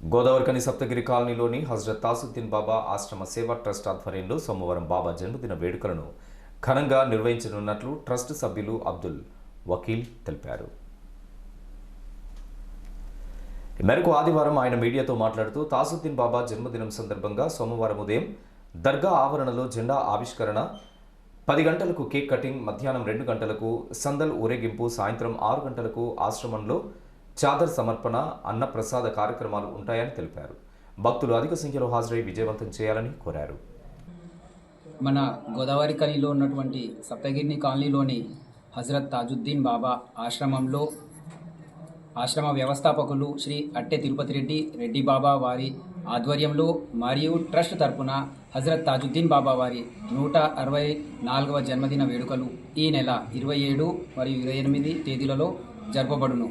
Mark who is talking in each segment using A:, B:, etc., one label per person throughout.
A: గోదావరికని సప్తగిరి కాలనీలోని హజ్రత్ తాసుద్దీన్ బాబా ఆశ్రమ సేవా ట్రస్ట్ ఆధ్వర్యంలో సోమవారం బాబా జన్మదిన వేడుకలను ఘనంగా నిర్వహించనున్నట్లు ట్రస్ట్ సభ్యులు అబ్దుల్ వకీల్ తెలిపారు. ఈ మేరకు ఆదివారం ఆయన మీడియాతో మాట్లాడుతూ తాసుద్దీన్ బాబా జన్మదినం సందర్భంగా సోమవారం ఉదయం దర్గా ఆవరణలో జెండా ఆవిష్కరణ పది గంటలకు కేక్ కటింగ్ మధ్యాహ్నం రెండు గంటలకు సందల్ ఊరేగింపు సాయంత్రం ఆరు గంటలకు ఆశ్రమంలో చాదర్ సమర్పణ అన్నప్రసాద కార్యక్రమాలు ఉంటాయని తెలిపారు. భక్తులు అధిక సంఖ్యలో హాజరై విజయవంతం చేయాలని కోరారు.
B: మన గోదావరి కనిలో ఉన్నటువంటి సప్తగిరిని కాలనీలోని హజరత్ తాజుద్దీన్ బాబా ఆశ్రమంలో ఆశ్రమ వ్యవస్థాపకులు శ్రీ అట్టె తిరుపతి రెడ్డి రెడ్డి బాబా వారి ఆధ్వర్యంలో మరియు ట్రస్ట్ తరపున హజరత్ తాజుద్దీన్ బాబా వారి నూట అరవై నాలుగవ జన్మదిన వేడుకలు ఈ నెల ఇరవై ఏడు మరియు ఇరవై ఎనిమిది తేదీలలో జరపబడును.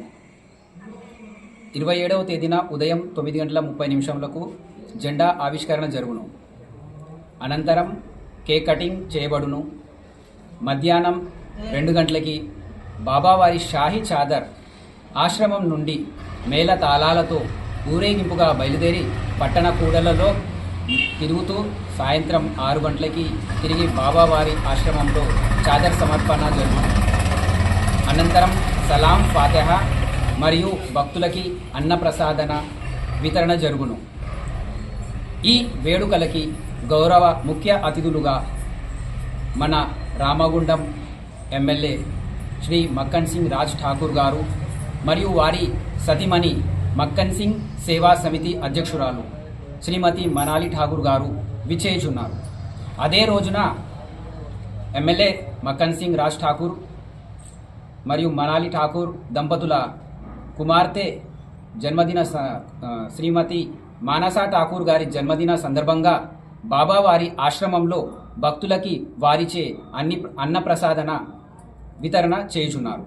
B: ఇరవై ఏడవ తేదీన ఉదయం తొమ్మిది గంటల ముప్పై నిమిషములకు జెండా ఆవిష్కరణ జరుగును. అనంతరం కేక్ కటింగ్ చేయబడును. మధ్యాహ్నం రెండు గంటలకి బాబావారి షాహీ చాదర్ ఆశ్రమం నుండి మేళ తాళాలతో ఊరేగింపుగా బయలుదేరి పట్టణ కూడలలో తిరుగుతూ సాయంత్రం ఆరు గంటలకి తిరిగి బాబావారి ఆశ్రమంలో చాదర్ సమర్పణ జరుగును. అనంతరం సలాం ఫాతెహా మరియు భక్తులకి అన్నప్రసాదన వితరణ జరుగును. ఈ వేడుకలకి గౌరవ ముఖ్య అతిథులుగా మన రామగుండం ఎమ్మెల్యే శ్రీ మక్కన్ సింగ్ రాజ్ ఠాకూర్ గారు మరియు వారి సతిమణి మక్కన్ సింగ్ సేవా సమితి అధ్యక్షురాలు శ్రీమతి మనాలి ఠాకూర్ గారు విచేయుచున్నారు అదే రోజున ఎమ్మెల్యే మక్కన్ సింగ్ రాజ్ ఠాకూర్ మరియు మనాలి ఠాకూర్ దంపతుల కుమార్తె జన్మదిన స- శ్రీమతి మానసా ఠాకూర్ గారి జన్మదిన సందర్భంగా బాబావారి ఆశ్రమంలో భక్తులకి వారిచే అన్ని అన్నప్రసాదన వితరణ చేయుచున్నారు.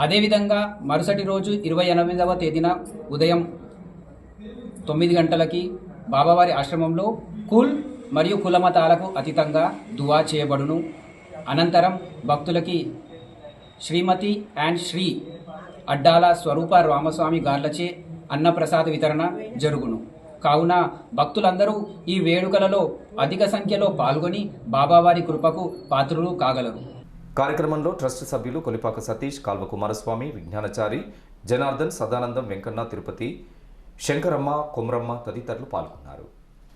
B: అదేవిధంగా మరుసటి రోజు ఇరవై ఎనిమిదవ తేదీన ఉదయం తొమ్మిది గంటలకి బాబావారి ఆశ్రమంలో కుల్ మరియు కులమతాలకు అతీతంగా దువా చేయబడును. అనంతరం భక్తులకి శ్రీమతి అండ్ శ్రీ అడ్డాల స్వరూప రామస్వామి గార్లచే అన్నప్రసాద వితరణ జరుగును. కావున భక్తులందరూ ఈ వేడుకలలో అధిక సంఖ్యలో పాల్గొని బాబావారి కృపకు పాత్రులు కాగలరు.
A: కార్యక్రమంలో ట్రస్ట్ సభ్యులు కొలిపాక సతీష్ కాల్వ కుమారస్వామి విజ్ఞానచారి జనార్దన్ సదానందం వెంకన్న తిరుపతి శంకరమ్మ కుమ్రమ్మ తదితరులు పాల్గొన్నారు.